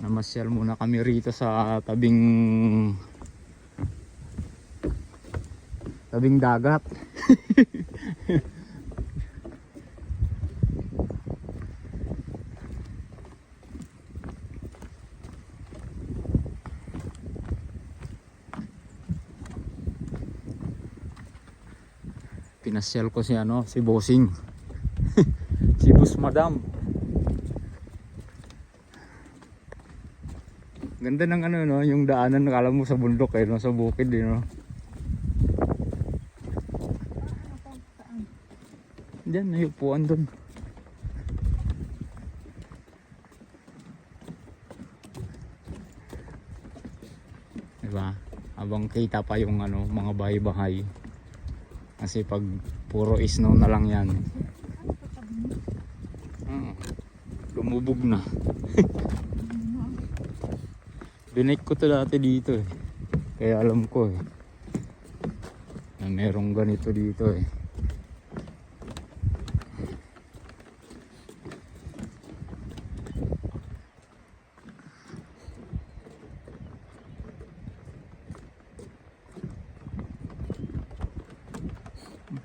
Namasyal muna kami rito sa tabing tabing dagat. Pinasyal ko si ano, si Bossing. si Boss Madam. Ganda ng ano no, yung daanan nakala mo sa bundok eh, no? sa bukid eh, no. Diyan, may upuan doon. Diba? Habang kita pa yung ano, mga bahay-bahay. Kasi pag puro snow na lang yan. Mm, lumubog na. Binake ko to dati dito eh. Kaya alam ko eh. Na merong ganito dito eh.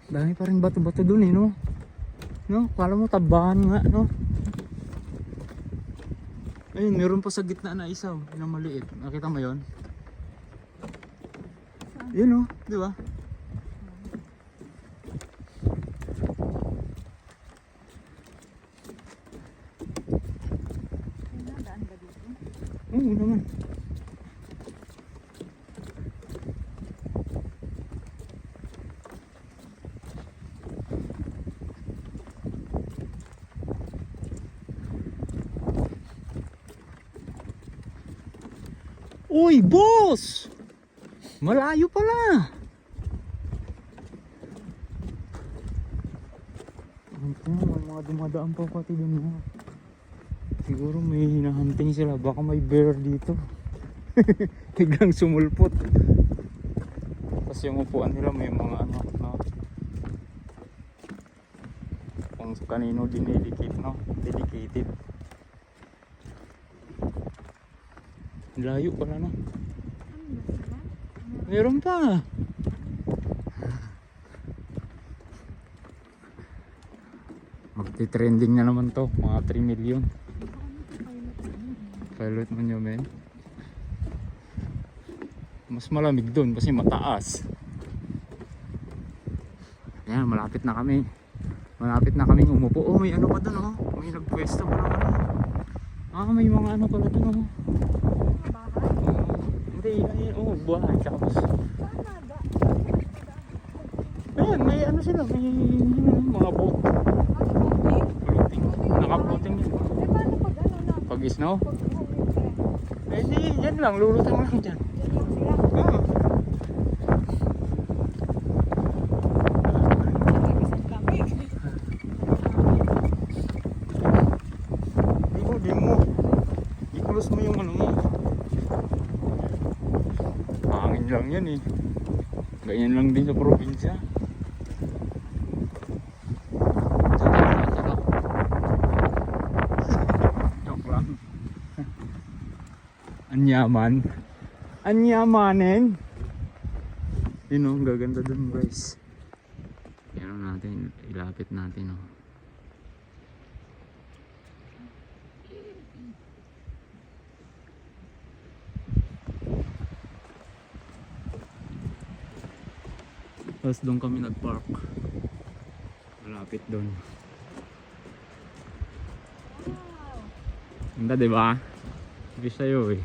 Dami pa rin bato-bato dun eh no. No, kala mo tabahan nga no. Ayun, meron pa sa gitna na isa, oh, na maliit. Nakita mo 'yon? Yun oh, di ba? Oo naman. Uy, boss! Malayo pala. May mga dumadaan pa pati dun. oh. Siguro may hinahunting sila. Baka may bear dito. Biglang sumulpot. Tapos yung upuan nila may mga ano. No? Kung kanino dinedicate, no? Dedicated. Layo pala, no? Meron pa. Magti-trending na naman to. Mga 3 million. Pilot monument. Mas malamig doon kasi mataas. Yan, malapit na kami. Malapit na kaming umupo. Oh, may ano pa doon oh. May nagpwesto pa naman. Ah, may mga ano pala doon oh. Oh, Hindi, ay, oh, buhay. Naga? Ayan, may ano sila, may mga boat. Floating. Naka-floating yan. Eh paano pag ano na? Pag snow, Pag umuwi ka? eh di, yan lang, lulutang lang dyan. Yan lang sila. Ah, Nag-isip kami. di mo, di mo. I-close mo yung ano mo. Hangin lang yan eh. Ganyan lang din sa probinsya. Joke. Anyaman. Anyamanin. Yun oh, ang gaganda dun guys. Yan natin, ilapit natin oh. Tapos doon kami nag-park. Malapit doon. Wow. Ganda, di ba? Sabi sa'yo eh.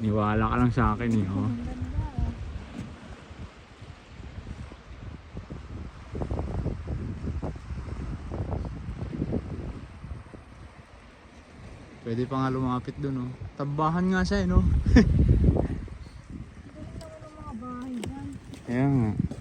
Niwala ka lang sa akin eh. Oh. Pwede pa nga lumapit doon oh. Tabahan nga siya eh no. Yeah.